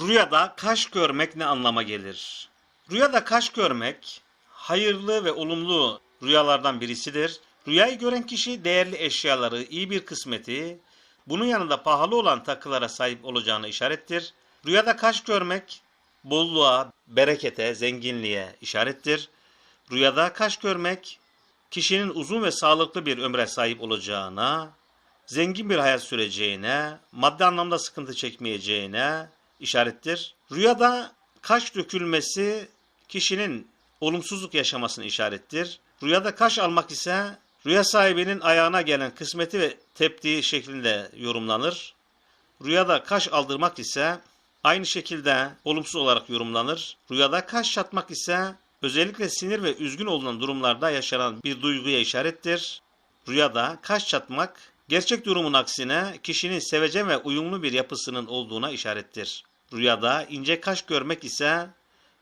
Rüyada kaş görmek ne anlama gelir? Rüyada kaş görmek hayırlı ve olumlu rüyalardan birisidir. Rüyayı gören kişi değerli eşyaları, iyi bir kısmeti, bunun yanında pahalı olan takılara sahip olacağını işarettir. Rüyada kaş görmek bolluğa, berekete, zenginliğe işarettir. Rüyada kaş görmek kişinin uzun ve sağlıklı bir ömre sahip olacağına, zengin bir hayat süreceğine, maddi anlamda sıkıntı çekmeyeceğine işarettir. Rüyada kaş dökülmesi kişinin olumsuzluk yaşamasını işarettir. Rüyada kaş almak ise rüya sahibinin ayağına gelen kısmeti ve teptiği şeklinde yorumlanır. Rüyada kaş aldırmak ise aynı şekilde olumsuz olarak yorumlanır. Rüyada kaş çatmak ise özellikle sinir ve üzgün olunan durumlarda yaşanan bir duyguya işarettir. Rüyada kaş çatmak gerçek durumun aksine kişinin sevecen ve uyumlu bir yapısının olduğuna işarettir. Rüyada ince kaş görmek ise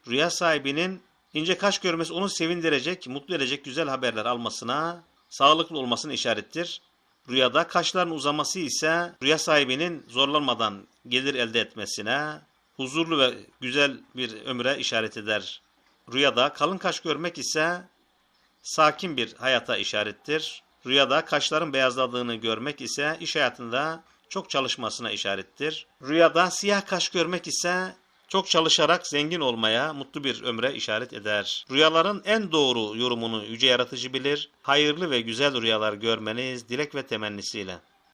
rüya sahibinin ince kaş görmesi onu sevindirecek, mutlu edecek güzel haberler almasına, sağlıklı olmasına işarettir. Rüyada kaşların uzaması ise rüya sahibinin zorlanmadan gelir elde etmesine, huzurlu ve güzel bir ömre işaret eder. Rüyada kalın kaş görmek ise sakin bir hayata işarettir. Rüyada kaşların beyazladığını görmek ise iş hayatında çok çalışmasına işarettir. Rüyada siyah kaş görmek ise çok çalışarak zengin olmaya, mutlu bir ömre işaret eder. Rüyaların en doğru yorumunu yüce yaratıcı bilir. Hayırlı ve güzel rüyalar görmeniz dilek ve temennisiyle.